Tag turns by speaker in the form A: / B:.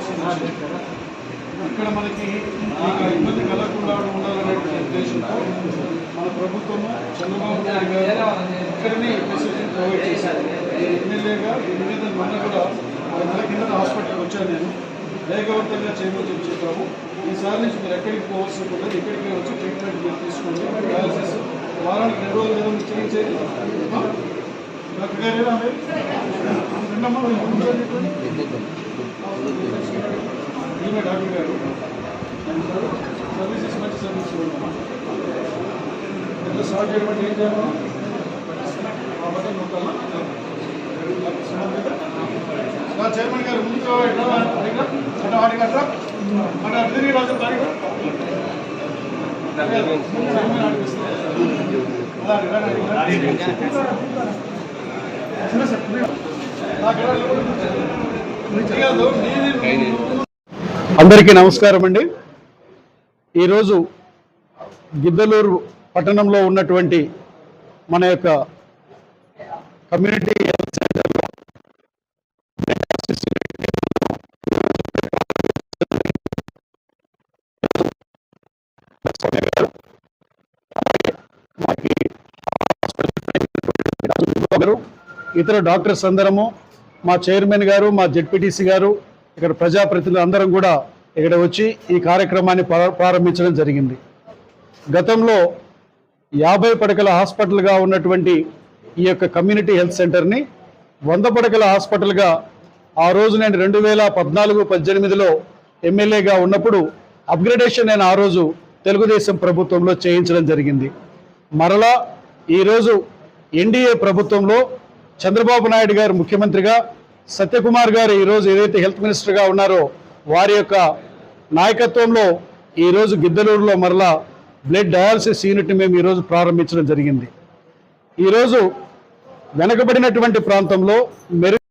A: చేసి ఇక్కడ మనకి ఇబ్బంది కలగకుండా ఉండాలనే ఉద్దేశంతో మన ప్రభుత్వము చంద్రబాబు నాయుడు గారు ఇక్కడనే ఫెసిలిటీ ప్రొవైడ్ చేశారు. ఎమ్మెల్యేగా దీని మీద మొన్న కూడా నెల కింద హాస్పిటల్కి వచ్చాను నేను. వేగవంతంగా చేయమని చెప్పి చెప్పాము ఈసారి నుంచి మీరు ఎక్కడికి పోవాల్సి ఉంటుంది ఇక్కడికి వచ్చి ట్రీట్మెంట్ మీరు తీసుకోండి. డయాలసిస్ వారానికి రెండు రోజులు ఏదో మీరు చేయించేది? డాక్టర్ గారు ఏనా ముందు. ఈమె డాక్టర్ గారు. సర్వీసెస్ మంచి సర్వీస్ ఎంత స్టార్ట్ చేయడం ఏం చేయాలి? ఆ బటన్ నొక్కాలా? చైర్మన్ గారు ముందుకు ఎట్లా అట్లా అడిగా అట్లా అట్లా రాజు అడిగా చైర్మన్ అడిగిస్తే అలా అడిగా అడిగా చిన్న సార్ నాకు కాదు నేను అందరికీ నమస్కారం అండి. ఈరోజు గిద్దలూరు పట్టణంలో ఉన్నటువంటి మన యొక్క కమ్యూనిటీ హెల్త్ సెంటర్లో ఇతర డాక్టర్స్ అందరము మా చైర్మన్ గారు మా జెడ్పీటీసీ గారు ఇక్కడ ప్రజాప్రతినిధులు అందరం కూడా ఇక్కడ వచ్చి ఈ కార్యక్రమాన్ని ప్రారంభించడం జరిగింది. గతంలో యాభై పడకల హాస్పిటల్గా ఉన్నటువంటి ఈ యొక్క కమ్యూనిటీ హెల్త్ సెంటర్ని వంద పడకల హాస్పిటల్గా ఆ రోజు నేను రెండు వేల పద్నాలుగు పద్దెనిమిదిలో ఎమ్మెల్యేగా ఉన్నప్పుడు అప్గ్రేడేషన్ నేను ఆ రోజు తెలుగుదేశం ప్రభుత్వంలో చేయించడం జరిగింది. మరలా ఈరోజు ఎన్డీఏ ప్రభుత్వంలో చంద్రబాబు నాయుడు గారు ముఖ్యమంత్రిగా సత్యకుమార్ గారు ఈరోజు ఏదైతే హెల్త్ మినిస్టర్గా ఉన్నారో వారి యొక్క నాయకత్వంలో ఈరోజు గిద్దలూరులో మరలా బ్లడ్ డయాలసిస్ యూనిట్ని మేము ఈరోజు ప్రారంభించడం జరిగింది. ఈరోజు వెనకబడినటువంటి ప్రాంతంలో మెరు